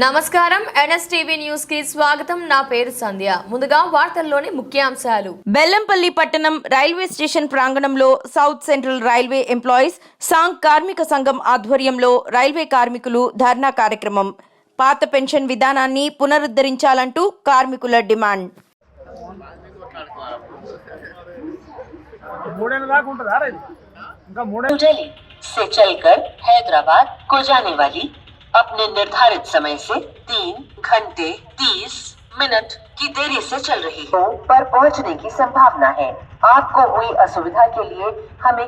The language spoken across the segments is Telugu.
నమస్కారం ఎన్ఎస్టీవీ న్యూస్ కి స్వాగతం నా పేరు సంధ్య ముందుగా వార్తల్లోని ముఖ్యాంశాలు బెల్లంపల్లి పట్టణం రైల్వే స్టేషన్ ప్రాంగణంలో south central railway employees Sangh కార్మిక సంఘం ఆధ్వర్యంలో రైల్వే కార్మికులు ధర్నా కార్యక్రమం పాత పెన్షన్ విధానాన్ని పునరుద్ధరించాలంటూ కార్మికుల డిమాండ్ మూడేళ్ళ దాకా ఉంటుందా రా ఇది ఇంకా మూడే न्यू दिल्ली से चलकर हैदराबाद को जाने वाली अपने निर्धारित समय से तीन घंटे तीस मिनट की देरी से चल रही है पर पहुँचने की संभावना है। आपको हुई असुविधा के लिए हमें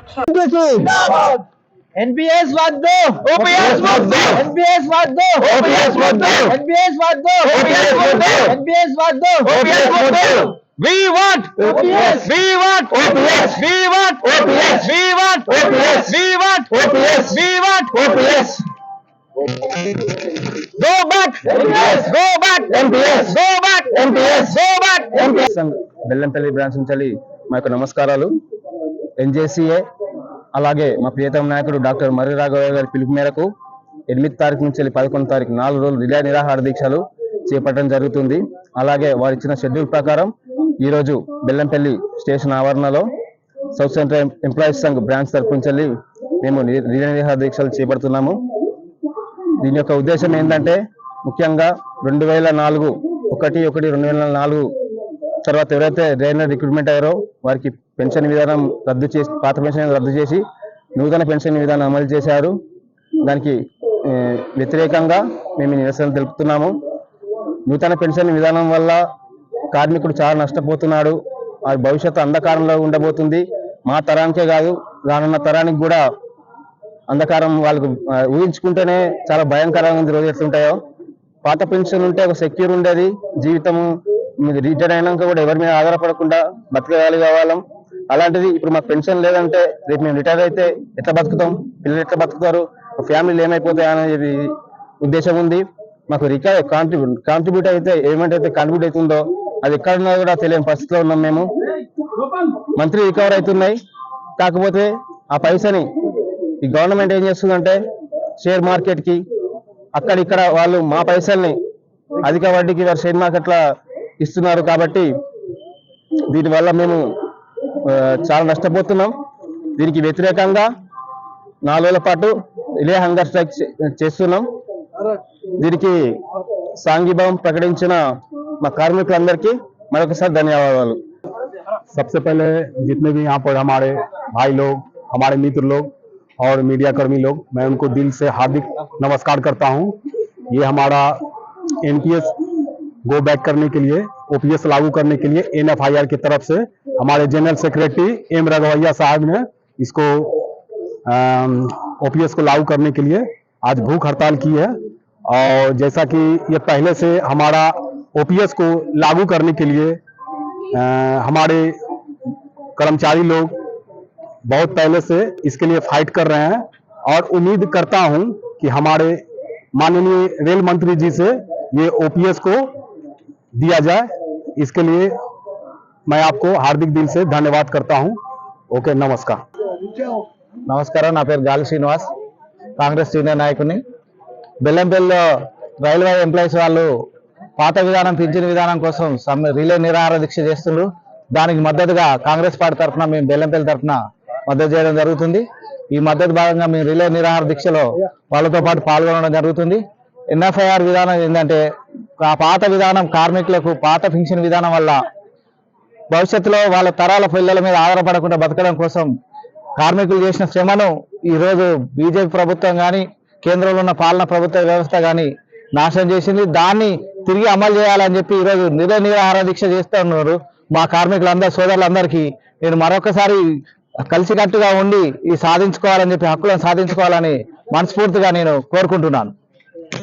एनपीएस वाद दो। ओपीएस वाद दो। एनपीएस वाद दो। ओपीएस वाद दो। एनपीएस वाद दो। ओपीएस वाद दो। एनपीएस वाद दो। ओपीएस वाद दो। We want OPS we want OPS we want OPS we want go back go back MPS go back MPS go back MPS Bellampalli branch నుంచి మా యొక్క నమస్కారాలు. ఎన్జేసీఏ అలాగే మా ప్రియతమ నాయకుడు డాక్టర్ మర్రి రాఘవ గారి పిలుపు మేరకు ఎనిమిది తారీఖు నుంచి వెళ్ళి పదకొండు తారీఖు నాలుగు రోజులు రిలే నిరాహార దీక్షలు చేపట్టడం జరుగుతుంది. అలాగే వారు ఇచ్చిన షెడ్యూల్ ప్రకారం ఈ రోజు బెల్లంపల్లి స్టేషన్ ఆవరణలో south central employees Sangh branch తరపు నుంచి వెళ్ళి మేము నిరాహార దీక్షలు చేపడుతున్నాము. దీని యొక్క ఉద్దేశం ఏంటంటే ముఖ్యంగా రెండు వేల నాలుగు ఒకటి ఒకటి రెండు వేల నాలుగు తర్వాత ఎవరైతే రైల్వే రిక్రూట్మెంట్ అయ్యారో వారికి పెన్షన్ విధానం రద్దు చేసి పాత పెన్షన్ రద్దు చేసి నూతన పెన్షన్ విధానం అమలు చేశారు. దానికి వ్యతిరేకంగా మేము నిరసన తెలుపుతున్నాము. నూతన పెన్షన్ విధానం వల్ల కార్మికుడు చాలా నష్టపోతున్నాడు. ఆ భవిష్యత్తు అంధకారంలో ఉండబోతుంది. మా తరానికే కాదు రానున్న తరానికి కూడా అంధకారం వాళ్ళకు ఊహించుకుంటేనే చాలా భయంకరంగా ఉంది రోజు ఎట్లుంటాయో. పాత పెన్షన్ ఉంటే ఒక సెక్యూర్ ఉండేది. జీవితం మీరు రిటైర్ అయినాక కూడా ఎవరి మీద ఆధారపడకుండా బతకగాలి కావాలం అలాంటిది ఇప్పుడు మాకు పెన్షన్ లేదంటే రేపు మేము రిటైర్ అయితే ఎట్లా బతుకుతాం? పిల్లలు ఎట్లా బతుకుతారు? ఫ్యామిలీలు ఏమైపోతాయి అనేది ఉద్దేశం ఉంది. మాకు రికా కాంట్రిబ్యూట్ కాంట్రిబ్యూట్ అయితే ఏమంటే అయితే కాంట్రిబ్యూట్ అవుతుందో అది ఎక్కడ ఉన్నదో కూడా తెలియని పరిస్థితిలో ఉన్నాం మేము. మంత్లీ రికవర్ అవుతున్నాయి. కాకపోతే ఆ పైసని ఈ గవర్నమెంట్ ఏం చేస్తుందంటే షేర్ మార్కెట్ కి అక్కడ ఇక్కడ వాళ్ళు మా పైసల్ని అధిక వడ్డీకి వారు షేర్ మార్కెట్ల ఇస్తున్నారు కాబట్టి దీనివల్ల మేము ఆ, చాలా నష్టపోతున్నాం దీనికి వ్యతిరేకంగా నాలుగు రోజుల పాటు ఇలే హంగర్ స్ట్రైక్ చే- చేస్తున్నాం దీనికి సాంఘీభావం ప్రకటించిన మా కార్మికులందరికీ మరొకసారి ధన్యవాదాలు सबसे पहले जितने भी यहाँ पर हमारे भाई लोग हमारे मित्र लोग और मीडिया कर्मी लोग मैं उनको दिल से हार्दिक नमस्कार करता हूँ। ये हमारा एनपीएस गो बैक करने के लिए ओपीएस लागू करने के लिए एनएफआईआर की तरफ़ से हमारे जनरल सेक्रेटरी एम रघवैया साहब ने इसको ओपीएस को लागू करने के लिए आज भूख हड़ताल की है। और जैसा कि ये पहले से हमारा ओपीएस को लागू करने के लिए अ, हमारे कर्मचारी लोग बहुत पहले से इसके लिए फाइट कर रहे हैं और उम्मीद करता हूं कि हमारे माननीय रेल मंत्री जी से ये ओपीएस को दिया जाए इसके लिए मैं आपको हार्दिक दिल से धन्यवाद करता हूं ओके नमस्कार నమస్కారం నా పేరు గాలి శ్రీనివాస్ కాంగ్రెస్ సీనియర్ నాయకుని బెల్లంపల్లిలో రైల్వే ఎంప్లాయీస్ వాళ్ళు పాత విధానం పింఛన్ విధానం కోసం సమ్మె రిలే నిరాహార దీక్ష చేస్తుండ్రు దానికి మద్దతుగా కాంగ్రెస్ పార్టీ తరఫున మేము బెల్లంపల్లి తరఫున మద్దతు చేయడం జరుగుతుంది. ఈ మద్దతు భాగంగా మేము రిలే నిరాహార దీక్షలో వాళ్ళతో పాటు పాల్గొనడం జరుగుతుంది. ఎన్ఎఫ్ఐఆర్ విధానం ఏంటంటే ఆ పాత విధానం కార్మికులకు పాత పింఛన్ విధానం వల్ల భవిష్యత్తులో వాళ్ళ తరాల పిల్లల మీద ఆధారపడకుండా బతకడం కోసం కార్మికులు చేసిన శ్రమను ఈ రోజు బీజేపీ ప్రభుత్వం కానీ కేంద్రంలో ఉన్న పాలన ప్రభుత్వ వ్యవస్థ కానీ నాశనం చేసింది. దాన్ని తిరిగి అమలు చేయాలని చెప్పి ఈరోజు నిర నిరాహార దీక్ష చేస్తూ ఉన్నారు మా కార్మికులందరూ సోదరులందరికీ. నేను మరొకసారి కలిసికట్టుగా ఉండి ఈ సాధించుకోవాలని చెప్పి హక్కులను సాధించుకోవాలని మనస్ఫూర్తిగా నేను కోరుకుంటున్నాను.